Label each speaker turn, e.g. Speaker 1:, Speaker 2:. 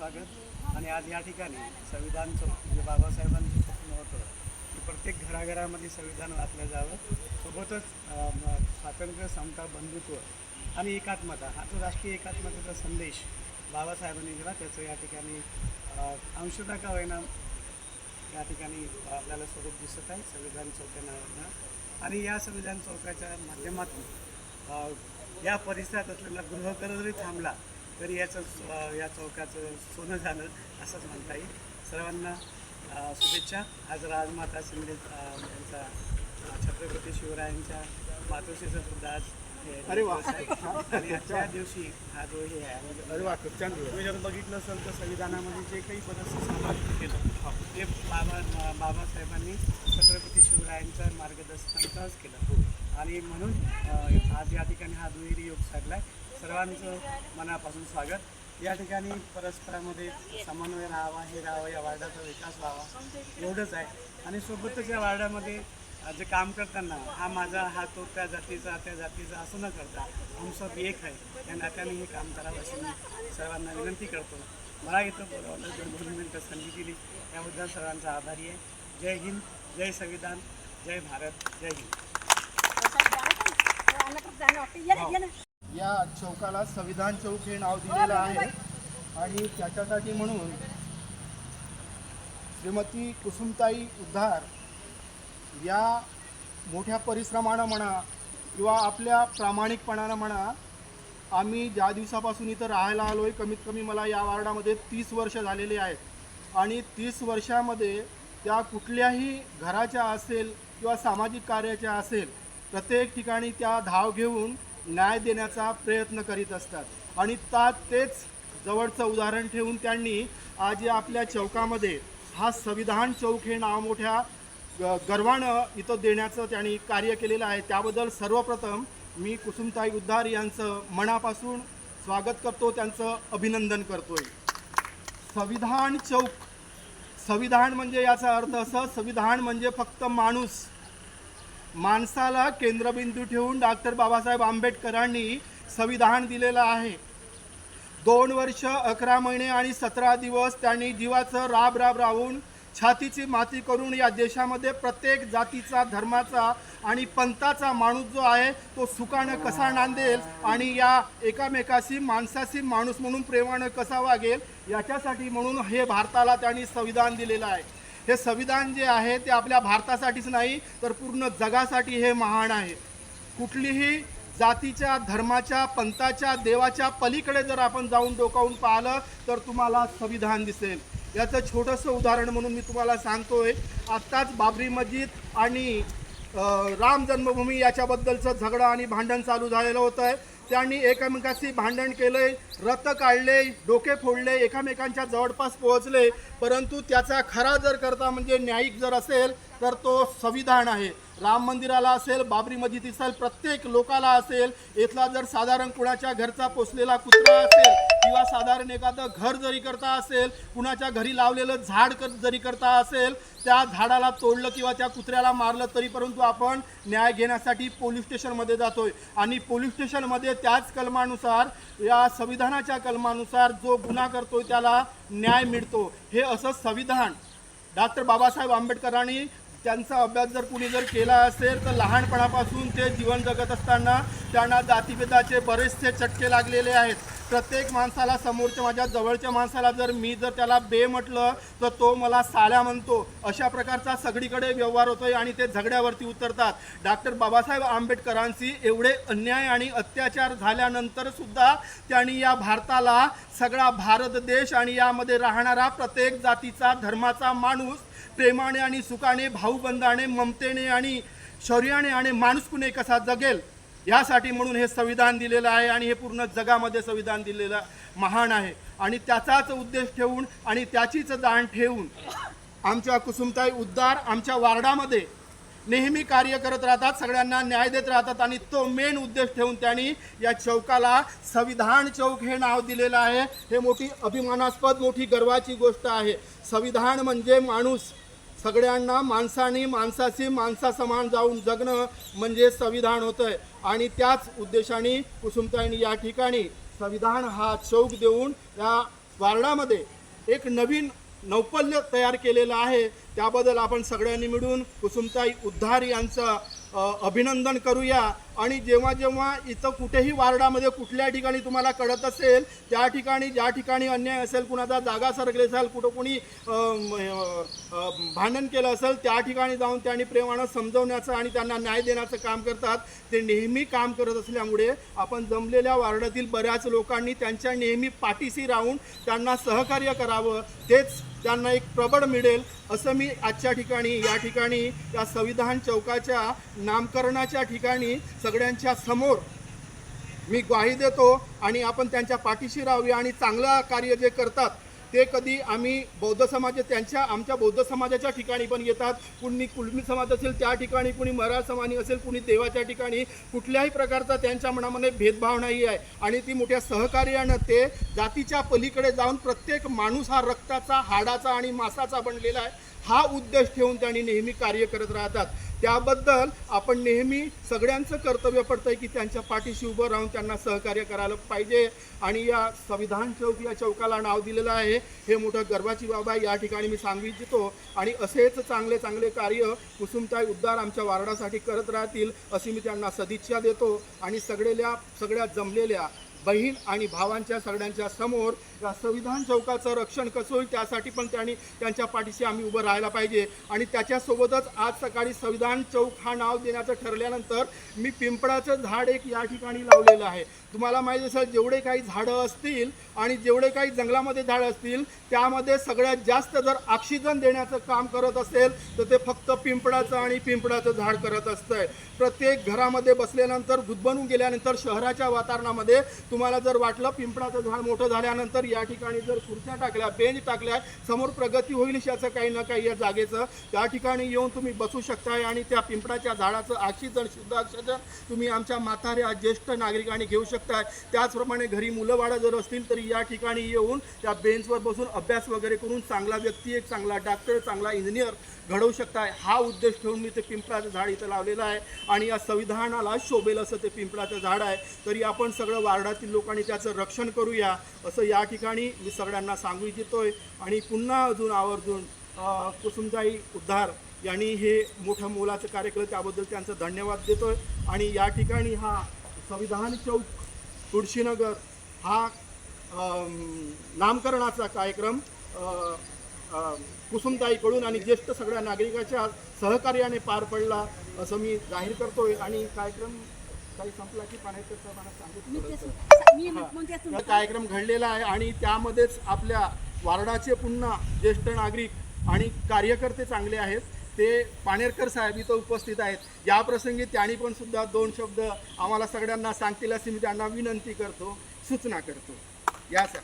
Speaker 1: स्वागत आणि आज या ठिकाणी संविधान चौक म्हणजे बाबासाहेबांचं स्वप्न होतं की प्रत्येक घराघरामध्ये संविधान वाचलं जावं. सोबतच स्वातंत्र्य समता बंधुत्व आणि एकात्मता हा जो राष्ट्रीय एकात्मतेचा संदेश बाबासाहेबांनी दिला त्याचं या ठिकाणी अंशता का होईना या ठिकाणी आपल्याला स्वरूप दिसत आहे संविधान चौक्या नावानं आणि या संविधान चौकाच्या माध्यमातून या परिसरात असलेला गृहकर जरी थांबला. तरी याचं या चौकाचं सोनं झालं असंच म्हणता येईल. सर्वांना शुभेच्छा. आज राजमाता शिंदे यांचा छत्रपती शिवरायांच्या मातोश्रीचा सुद्धा आज हे
Speaker 2: अरे
Speaker 1: आहे. आणि आजच्या दिवशी हा जो हे आहे म्हणजे
Speaker 2: अरे
Speaker 1: तुम्ही जर बघितलं असेल तर संविधानामध्ये जे काही बरंचसं समाविष्ट केलं ते बाबा बाबासाहेबांनी छत्रपती शिवरायांच्या मार्गदर्शनाचाच केलं. आणि म्हणून आज या ठिकाणी हा दुहेरी योग साधला सर्वांचं मनापासून स्वागत. या ठिकाणी परस्परामध्ये समन्वय राहावा हे राहावं या वार्डाचा विकास व्हावा एवढंच आहे. आणि सोबतच या वार्डामध्ये जे काम करताना हा माझा हा तो त्या जातीचा त्या जातीचा असं न करता हम सब एक आहे या नात्याने हे काम करावं अशी मी सर्वांना विनंती करतो. मला इथं बोलावलं दोन दोन मिनटं संधी दिली. त्याबद्दल सर्वांचा आभारी आहे. जय हिंद जय संविधान जय भारत जय हिंद.
Speaker 2: या चौकाला संविधान चौक हे नाव दिलेलं आहे. आणि त्याच्यासाठी म्हणून श्रीमती कुसुमताई उद्धार या मोठ्या परिश्रमानं म्हणा किंवा आपल्या प्रामाणिकपणानं म्हणा आम्ही ज्या दिवसापासून इथं राहायला आलो आहे कमीत कमी मला या वार्डामध्ये तीस वर्ष झालेली आहेत. आणि तीस वर्षामध्ये त्या कुठल्याही घराच्या असेल किंवा सामाजिक कार्याच्या असेल प्रत्येक ठिकाणी त्या धाव घेऊन न्याय देण्याचा प्रयत्न करीत असतात. आणि ता तेच जवळचं उदाहरण ठेवून त्यांनी आज या आपल्या चौकामध्ये हा संविधान चौक हे नाव मोठ्या ग- गर्वानं इथं देण्याचं त्यांनी कार्य केलेलं आहे. त्याबद्दल सर्वप्रथम मी कुसुमताई उद्धार यांचं मनापासून स्वागत करतो त्यांचं अभिनंदन करतोय. संविधान चौक संविधान म्हणजे याचा अर्थ असा संविधान म्हणजे फक्त माणूस. माणसाला केंद्रबिंदू ठेवून डॉक्टर बाबासाहेब आंबेडकरांनी संविधान दिलेलं आहे. दोन वर्ष अकरा महिने आणि सतरा दिवस त्यांनी जीवाचं राब राब राहून छातीची माती करून या देशामध्ये प्रत्येक जातीचा धर्माचा आणि पंथाचा माणूस जो आहे तो सुखानं कसा नांदेल आणि या एकामेकाशी माणसाशी माणूस म्हणून प्रेमानं कसा वागेल याच्यासाठी म्हणून हे भारताला त्यांनी संविधान दिलेलं आहे. हे संविधान जे आहे ते आपल्या भारतासाठीच नाही तर पूर्ण जगासाठी हे महान आहे. कुठलीही जातीच्या धर्माच्या पंथाच्या देवाच्या पलीकडे जर आपण जाऊन डोकावून पाहिलं तर तुम्हाला संविधान दिसेल. याचं छोटंसं उदाहरण म्हणून मी तुम्हाला सांगतोय आत्ताच बाबरी मस्जिद आणि राम जन्मभूमी याच्याबद्दलचं झगडं आणि भांडण चालू झालेलं होतं आहे त्यांनी एकमेकाशी भांडण केले रथ काढले डोके फोडले एकामेकांच्या जवळपास पोहोचले परंतु त्याचा खरा जर करता म्हणजे न्यायिक जर असेल तर तो संविधान आहे. राम मंदिराला असेल बाबरी मस्जिद असेल प्रत्येक लोकाला असेल इथला जर साधारण कुणाच्या घरचा पोचलेला कुत्रा असेल किंवा साधारण एखादं घर जरी करता असेल कुणाच्या घरी लावलेलं झाड कर जरी करता असेल त्या झाडाला तोडलं किंवा त्या कुत्र्याला मारलं तरी परंतु आपण न्याय घेण्यासाठी पोलीस स्टेशनमध्ये जातोय. आणि पोलीस स्टेशनमध्ये त्याच कलमानुसार या संविधानाच्या कलमानुसार जो गुन्हा करतोय त्याला न्याय मिळतो. हे असं संविधान. डॉक्टर बाबासाहेब आंबेडकरांनी त्यांचा अभ्यास जर कुणी जर केला असेल तर लहानपणापासून ते जीवन जगत असताना त्यांना जातीभेदाचे बरेचसे चटके लागलेले आहेत. प्रत्येक माणसाला समोरच्या माझ्या जवळच्या माणसाला जर मी जर त्याला बे म्हटलं तर तो मला साल्या म्हणतो. अशा प्रकारचा सगळीकडे व्यवहार होतोय आणि ते झगड्यावरती उतरतात. डॉक्टर बाबासाहेब आंबेडकरांशी एवढे अन्याय आणि अत्याचार झाल्यानंतर सुद्धा त्यांनी या भारताला सगळा भारत देश आणि यामध्ये राहणारा प्रत्येक जातीचा धर्माचा माणूस प्रेमाने आणि सुखाने भाऊबंधाने ममतेने आणि शौर्याने आणि माणुसकुने कसा जगेल? यासाठी म्हणून हे संविधान दिलेलं आहे आणि हे पूर्ण जगामध्ये संविधान दिलेलं महान आहे. आणि त्याचाच उद्देश ठेवून आणि त्याचीच जाण ठेवून आमच्या कुसुमताई उद्धार आमच्या वार्डामध्ये नेहमी कार्य करत राहतात सगळ्यांना न्याय देत राहतात आणि तो मेन उद्देश ठेवून त्यांनी या चौकाला संविधान चौक हे नाव दिलेलं आहे. हे मोठी अभिमानास्पद मोठी गर्वाची गोष्ट आहे. संविधान म्हणजे माणूस. सगळ्यांना माणसाने माणसाशी माणसासमान जाऊन जगणं म्हणजे संविधान होतं आहे आणि त्याच उद्देशाने कुसुमताईंनी या ठिकाणी संविधान हा चौक देऊन या वार्डामध्ये एक नवीन नौपल्य तयार केलेलं आहे. त्याबद्दल आपण सगळ्यांनी मिळून कुसुमताई उद्धार यांचं अभिनंदन करूया. आणि जेव्हा जेव्हा इथं कुठेही वार्डामध्ये कुठल्या ठिकाणी तुम्हाला कळत असेल त्या ठिकाणी ज्या ठिकाणी अन्याय असेल कुणाचा जागा सरकले असेल कुठं कुणी भांडण केलं असेल त्या ठिकाणी जाऊन त्यांनी प्रेमानं समजवण्याचं आणि त्यांना न्याय देण्याचं काम करतात. ते नेहमी काम करत असल्यामुळे आपण जमलेल्या वार्डातील बऱ्याच लोकांनी त्यांच्या नेहमी पाठीशी राहून त्यांना सहकार्य करावं. तेच त्यांना एक प्रबळ मिळेल असं मी आजच्या ठिकाणी या ठिकाणी या संविधान चौकाच्या नामकरणाच्या ठिकाणी सगळ्यांच्या समोर मी ग्वाही देतो आणि आपण त्यांच्या पाठीशी राहूया आणि चांगलं कार्य जे करतात ते कधी आम्ही बौद्ध समाज त्यांच्या आमच्या बौद्ध समाजाच्या ठिकाणी पण येतात. कुणी कुलमी समाज असेल त्या ठिकाणी कुणी मराठा समानी असेल कुणी देवाच्या ठिकाणी कुठल्याही प्रकारचा त्यांच्या मनामध्ये भेदभाव नाही आहे. आणि ती मोठ्या सहकार्यानं ते जातीच्या पलीकडे जाऊन प्रत्येक माणूस हा रक्ताचा हाडाचा आणि मासाचा बनलेला आहे. हा उद्देश ठेवून त्यांनी नेहमी कार्य करत राहतात. त्याबद्दल आपण नेहमी सगळ्यांचं कर्तव्य पडतंय की त्यांच्या पाठीशी उभं राहून त्यांना सहकार्य करायला पाहिजे. आणि या संविधान चौक या चौकाला नाव दिलेलं आहे. हे मोठं गर्वाची बाब आहे. या ठिकाणी मी सांगू इच्छितो. आणि असेच चांगले चांगले कार्य कुसुमताई उद्धार आमच्या वार्डासाठी करत राहतील अशी मी त्यांना सदिच्छा देतो. आणि सगळेल्या सगळ्या जमलेल्या बहीण आणि भावांच्या सगळ्यांच्या समोर या संविधान चौकाचं रक्षण कसं होईल त्यासाठी पण त्यांनी त्यांच्या पाठीशी आम्ही उभं राहायला पाहिजे. आणि त्याच्यासोबतच आज सकाळी संविधान चौक हा नाव देण्याचं ठरल्यानंतर मी पिंपळाचं झाड एक या ठिकाणी लावलेलं आहे. तुम्हाला माहीत असेल जेवढे काही झाडं असतील आणि जेवढे काही जंगलामध्ये झाडं असतील त्यामध्ये सगळ्यात जास्त जर ऑक्सिजन देण्याचं काम करत असेल तर ते फक्त पिंपळाचं आणि पिंपळाचं झाड करत असतंय. प्रत्येक घरामध्ये बसल्यानंतर गुदबनून गेल्यानंतर शहराच्या वातावरणामध्ये तुम्हाला जर वाटलं पिंपळाचं झाड मोठं झाल्यानंतर या ठिकाणी जर खुर्च्या टाकल्या बेंच टाकल्या समोर प्रगती होईल याचं काही ना काही या जागेचं. त्या ठिकाणी येऊन तुम्ही बसू शकताय आणि त्या पिंपळाच्या झाडाचं ऑक्सिजन शुद्ध ऑक्सिजन तुम्ही आमच्या म्हाताऱ्या ज्येष्ठ नागरिकांनी घेऊ शकताय. त्याचप्रमाणे घरी मुलं जर असतील तरी या ठिकाणी येऊन त्या बेंचवर बसून अभ्यास वगैरे करून चांगला व्यक्ती एक चांगला डॉक्टर चांगला इंजिनियर घडवू शकताय. हा उद्देश ठेवून मी ते पिंपळाचं झाड इथं लावलेलं आहे. आणि या संविधानाला शोभेल असं ते पिंपळाचं झाड आहे. तरी आपण सगळं वार्डातील लोकांनी त्याचं रक्षण करूया असं या ठिकाणी मी सगळ्यांना सांगू इच्छितोय. आणि पुन्हा अजून आवर्जून कुसुमजाई कुसुमताई उद्धार यांनी हे मोठं मोलाचं कार्य केलं त्याबद्दल त्यांचं धन्यवाद देतोय. आणि या ठिकाणी हा संविधान चौक तुळशीनगर हा नामकरणाचा कार्यक्रम कुसुमताईकडून आणि ज्येष्ठ सगळ्या नागरिकाच्या सहकार्याने पार पडला असं मी जाहीर करतोय. आणि कार्यक्रम काही संपला की पाण्याचं सांगितलं कार्यक्रम घडलेला आहे आणि त्यामध्येच आपल्या वार्डाचे पुन्हा ज्येष्ठ नागरिक आणि कार्यकर्ते चांगले आहेत. ते पाणेरकर साहेब इथं उपस्थित आहेत. या प्रसंगी त्यांनी पण सुद्धा दोन शब्द आम्हाला सगळ्यांना सांगतील अशी मी त्यांना विनंती करतो सूचना करतो. या सर.